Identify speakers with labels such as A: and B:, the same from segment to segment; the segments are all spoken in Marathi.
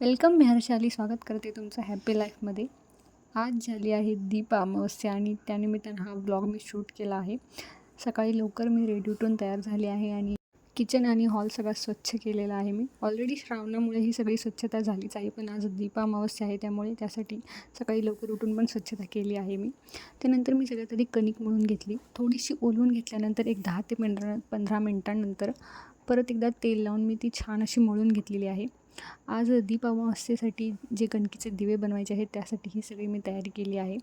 A: वेलकम मी हर्षाली. स्वागत करते तुमचं हॅपी लाईफमध्ये आज झाली आहे दीप अमावस्या आणि त्यानिमित्तानं हा ब्लॉग मी शूट केला आहे. सकाळी लवकर मी रेडी उठून तयार झाली आहे आणि किचन आणि हॉल सगळा स्वच्छ केलेला आहे मी. ऑलरेडी श्रावणामुळे ही सगळी स्वच्छता झालीच आहे पण आज दीप अमावस्या आहे त्यामुळे त्यासाठी सकाळी लवकर उठून पण स्वच्छता केली आहे मी. त्यानंतर मी सगळ्यात आधी कणिक मळून घेतली. थोडीशी ओलवून घेतल्यानंतर एक दहा ते पंधरा पंधरा मिनटांनंतर परत एकदा तेल लावून मी ती छान अशी मळून घेतलेली आहे. आज दीप अमावस्येसाठी जे कणकीचे दिवे बनवायचे आहेत त्यासाठी ही सगळी मी तयारी केली आहे.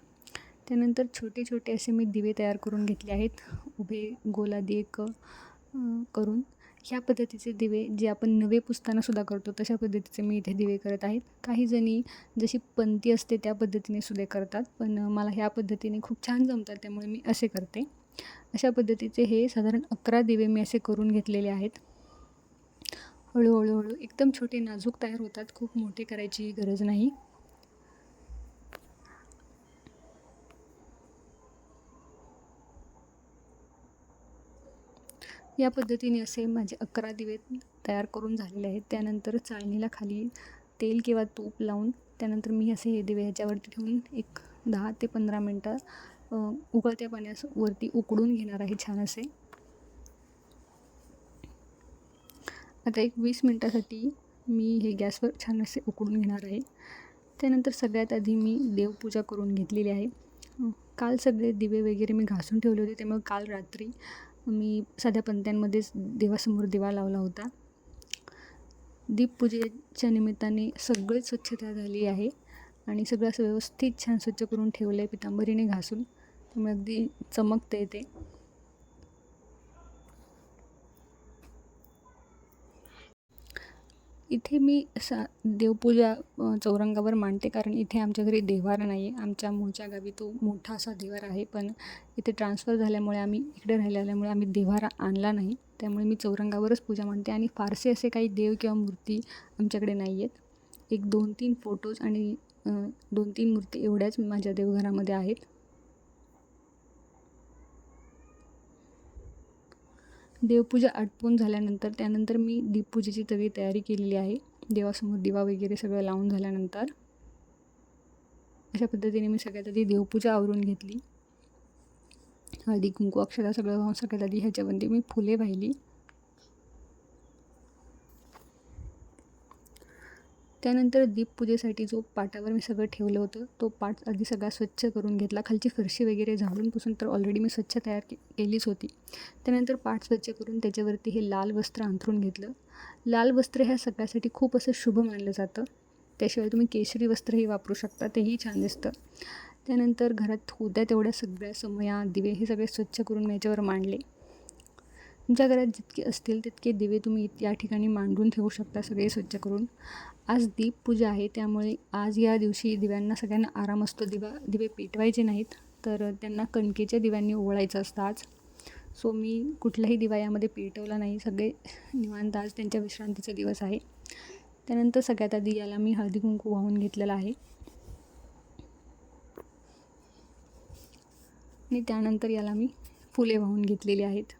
A: त्यानंतर छोटे छोटे असे मी दिवे तयार करून घेतले आहेत. उभे गोलादी एक करून. ह्या पद्धतीचे दिवे जे आपण नवे पुसतानासुद्धा करतो तशा पद्धतीचे मी इथे दिवे करत आहेत. काही जणी जशी पंती असते त्या पद्धतीने सुद्धा करतात. पण मला ह्या पद्धतीने खूप छान जमतात त्यामुळे मी असे करते. अशा पद्धतीचे हे साधारण अकरा दिवे मी असे करून घेतलेले आहेत. हळूहळू हळू एकदम छोटे नाजूक तयार होतात. खूप मोठे करायची गरज नाही. या पद्धतीने असे माझे अकरा दिवे तयार करून झालेले आहेत. त्यानंतर चाळणीला खाली तेल किंवा तूप लावून त्यानंतर मी असे हे दिवे ह्याच्यावरती ठेवून एक दहा ते पंधरा मिनटं उकळत्या पाण्यावरती उकडून घेणार आहे छान असे. आता एक वीस मिनटासाठी मी हे गॅसवर छान असे उकडून घेणार आहे. त्यानंतर सगळ्यात आधी मी देवपूजा करून घेतलेली आहे. काल सगळे दिवे वगैरे मी घासून ठेवले होते. त्यामुळे काल रात्री मी साध्या पंत्यांमध्येच देवासमोर दिवा लावला होता. दीपपूजेच्या निमित्ताने सगळी स्वच्छता झाली आहे आणि सगळं असं व्यवस्थित छान स्वच्छ करून ठेवलं आहे पितांबरीने घासून. त्यामुळे अगदी चमकते ते. इथे मी सा देवपूजा चौरंगावर मांडते कारण इथे आमच्या घरी देवारा नाही आहे आमच्या मूळच्या गावी तो मोठा असा देवार आहे पण इथे ट्रान्सफर झाल्यामुळे आम्ही इकडे राहिल्यामुळे आम्ही देव्हारा आणला नाही. त्यामुळे मी चौरंगावरच पूजा मांडते आणि फारसे असे काही देव किंवा मूर्ती आमच्याकडे नाही आहेत एक दोन तीन फोटोज आणि दोन तीन मूर्ती एवढ्याच माझ्या देवघरामध्ये आहेत. देवपूजा आटपून झाल्यानंतर त्यानंतर मी दीपपूजेची सगळी तयारी केलेली आहे. देवासमोर दिवा वगैरे सगळं लावून झाल्यानंतर अशा पद्धतीने मी सगळ्यात आधी देवपूजा आवरून घेतली. हळदी कुंकू अक्षता सगळं सगळ्यात आधी ह्याच्यामध्ये मी फुले वाहिली त्यानंतर दीपपूजेसाठी जो पाटावर मी सगळं ठेवलं होतं तो पाट आधी सगळा स्वच्छ करून घेतला. खालची फरशी वगैरे झाडून पुसून तर ऑलरेडी मी स्वच्छ तयार के केलीच होती. त्यानंतर पाट स्वच्छ करून त्याच्यावरती हे लाल वस्त्र अंथरून घेतलं. लाल वस्त्र ह्या सगळ्यासाठी खूप असं शुभ मानलं जातं. त्याशिवाय तुम्ही केशरी वस्त्रही वापरू शकता तेही छान दिसतं. त्यानंतर घरात होत्या तेवढ्या सगळ्या समया दिवे हे सगळे स्वच्छ करून मी याच्यावर मांडले. तुमच्या घरात जितके असतील तितके दिवे तुम्ही या ठिकाणी मांडून ठेवू शकता सगळे स्वच्छ करून. आज दीप पूजा आहे त्यामुळे आज या दिवशी दिव्यांना सगळ्यांना आराम असतो. दिवा दिवे पेटवायचे नाहीत तर त्यांना कणकेच्या दिव्यांनी ओवाळायचं असतं आज. सो मी कुठलाही दिवा यामध्ये पेटवला नाही. सगळे निवांत आज त्यांच्या विश्रांतीचा दिवस आहे. त्यानंतर सगळ्यात आधी याला मी हळदी कुंकू वाहून घेतलेला आहे. आणि त्यानंतर याला मी फुले वाहून घेतलेली आहेत.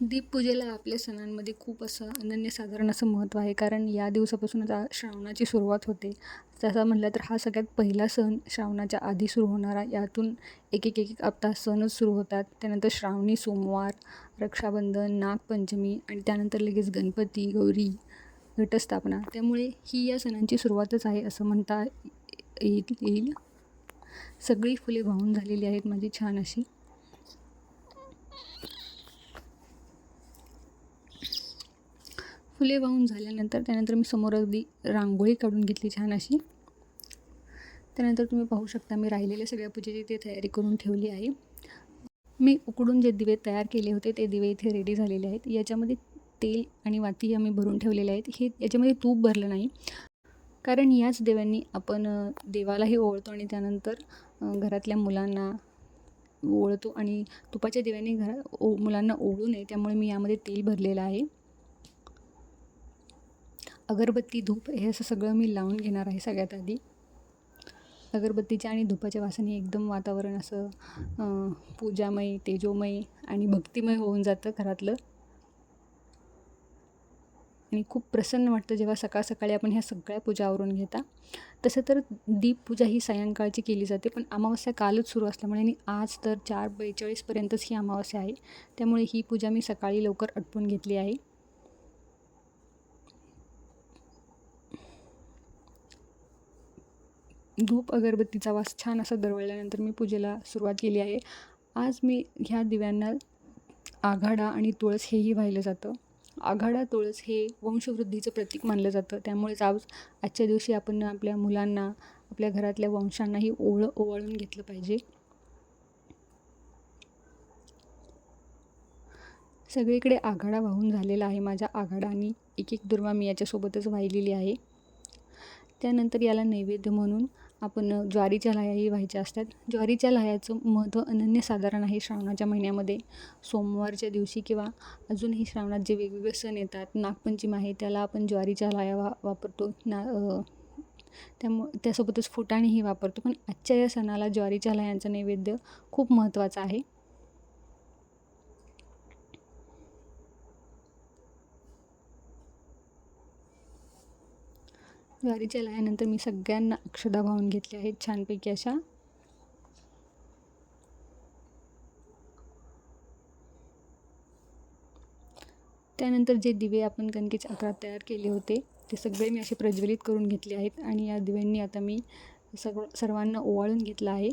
A: दीपपूजेला आपल्या सणांमध्ये खूप असं अनन्यसाधारण असं महत्त्व आहे. कारण या दिवसापासूनच आ- श्रावणाची सुरुवात होते. तसा म्हटलं तर हा सगळ्यात पहिला सण श्रावणाच्या आधी सुरू होणारा. यातून एक एक एक एक आता सणच सुरू होतात. त्यानंतर श्रावणी सोमवार रक्षाबंधन नागपंचमी आणि त्यानंतर लगेच गणपती गौरी घटस्थापना. त्यामुळे ही या सणांची सुरुवातच आहे असं म्हणता येईल? येईल? सगळी फुले वाहून झालेली आहेत माझी छान अशी. फुले वाहून झाल्यानंतर त्यानंतर मी समोर अगदी रांगोळी काढून घेतली छान अशी. त्यानंतर तुम्ही पाहू शकता मी राहिलेल्या सगळ्या पूजेची ते तयारी करून ठेवली आहे. मी उकडून जे दिवे तयार केले होते ते दिवे इथे रेडी झालेले आहेत. याच्यामध्ये तेल आणि वाती आम्ही भरून ठेवलेले आहेत. हे याच्यामध्ये तूप भरलं नाही. कारण याच देवांनी आपण देवालाही ओळतो आणि त्यानंतर घरातल्या मुलांना ओळतो आणि तुपाच्या दिव्याने घरा ओ मुलांना ओळू नये. त्यामुळे मी यामध्ये तेल भरलेलं आहे. अगरबत्ती धूप हे असं सगळं मी लावून घेणार आहे सगळ्यात आधी. अगरबत्तीच्या आणि धुपाच्या वासाने एकदम वातावरण असं पूजामय तेजोमय आणि भक्तिमय होऊन जातं घरातलं. आणि खूप प्रसन्न वाटतं जेव्हा सकाळ सकाळी आपण ह्या सगळ्या पूजा आवरून घेता. तसं तर दीपपूजा ही सायंकाळची केली जाते पण अमावस्या कालच सुरू असल्यामुळे आणि आज तर चार बेचाळीसपर्यंतच ही अमावस्या आहे. त्यामुळे ही पूजा मी सकाळी लवकर आटपून घेतली आहे. धूप अगरबत्तीचा वास छान असा दरवळल्यानंतर मी पूजेला सुरुवात केली आहे. आज मी ह्या दिव्यांना आघाडा आणि तुळस हेही वाहिलं जातं. आघाडा तुळस हे वंशवृद्धीचं प्रतीक मानलं जातं. त्यामुळेच आज आजच्या दिवशी आपण आपल्या मुलांना आपल्या घरातल्या वंशांनाही ओळ ओवाळून घेतलं पाहिजे. सगळीकडे आघाडा वाहून झालेला आहे माझ्या आघाडा आणि एक एक दुर्वा मी याच्यासोबतच वाहिलेली आहे. त्यानंतर याला नैवेद्य म्हणून आपण ज्वारीच्या लाह्याही व्हायच्या असतात. ज्वारीच्या लाह्याचं महत्त्व अनन्यसाधारण आहे श्रावणाच्या महिन्यामध्ये. सोमवारच्या दिवशी किंवा अजूनही श्रावणात जे वेगवेगळे सण येतात नागपंचमी आहे त्याला आपण ज्वारीच्या लाह्या वा वापरतो. ना त्यामुळे त्यासोबतच फुटाणेही वापरतो. पण आजच्या या सणाला ज्वारीच्या लाह्यांचं नैवेद्य खूप महत्त्वाचं आहे. ज्वारीच्या लायानंतर मी सगळ्यांना अक्षदा वाहून घेतल्या आहेत. छानपैकी अशा. त्यानंतर जे दिवे आपण कणकेच्या आकारात तयार केले होते ते सगळे मी असे प्रज्वलित करून घेतले आहेत आणि या दिव्यांनी आता मी सगळं सर्वांना ओवाळून घेतलं आहे.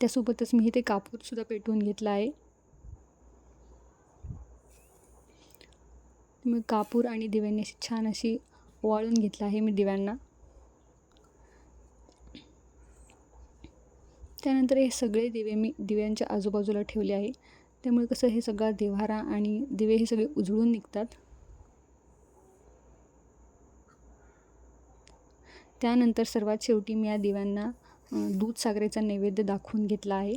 A: त्यासोबतच मी इथे कापूरसुद्धा पेटवून घेतला आहे. मी कापूर आणि दिव्यांनी अशी छान अशी वाळून घेतलं आहे मी दिव्यांना. त्यानंतर हे सगळे दिवे मी दिव्यांच्या आजूबाजूला ठेवले आहे. त्यामुळे कसं हे सगळा देव्हारा आणि दिवे हे सगळे उजळून निघतात. त्यानंतर सर्वात शेवटी मी या दिव्यांना दूध सागरेचा नैवेद्य दाखवून घेतला आहे.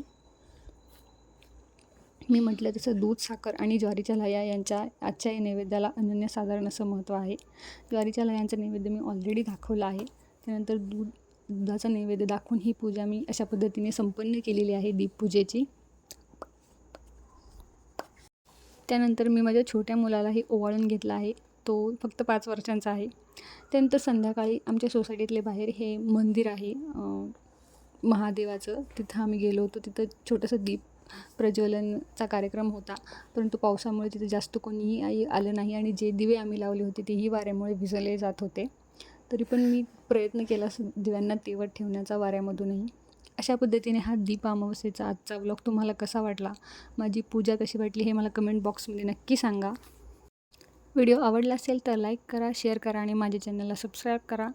A: मी म्हटलं तसं दूध साखर आणि ज्वारीच्या लया यांच्या आजच्या या नैवेद्याला अनन्यसाधारण असं महत्त्व आहे. ज्वारीच्या लयांचं नैवेद्य मी ऑलरेडी दाखवलं आहे. त्यानंतर दूध दुधाचं नैवेद्य दाखवून ही पूजा मी अशा पद्धतीने संपन्न केलेली आहे दीपपूजेची. त्यानंतर मी माझ्या छोट्या मुलालाही ओवाळून घेतला आहे. तो फक्त पाच वर्षांचा आहे. त्यानंतर संध्याकाळी आमच्या सोसायटीतले बाहेर हे मंदिर आहे महादेवाचं. तिथं आम्ही गेलो होतो. तिथं छोटंसं दीप प्रज्वलनचा कार्यक्रम होता. परंतु पावसामुळे तिथे जास्त कोणीही आई आलं नाही आणि जे दिवे आम्ही लावले होते तेही वाऱ्यामुळे भिजले जात होते. तरी पण मी प्रयत्न केला दिव्यांना तेवत ठेवण्याचा वाऱ्यामधूनही. अशा पद्धतीने हा दीप अमावस्येचा आजचा व्लॉग तुम्हाला कसा वाटला? माझी पूजा कशी वाटली हे मला कमेंट बॉक्समध्ये नक्की सांगा. व्हिडिओ आवडला असेल तर लाईक करा शेअर करा आणि माझ्या चॅनलला सबस्क्राईब करा.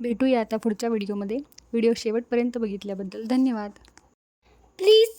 A: भेटूया आता पुढच्या व्हिडिओमध्ये व्हिडिओ शेवटपर्यंत बघितल्याबद्दल धन्यवाद.
B: Please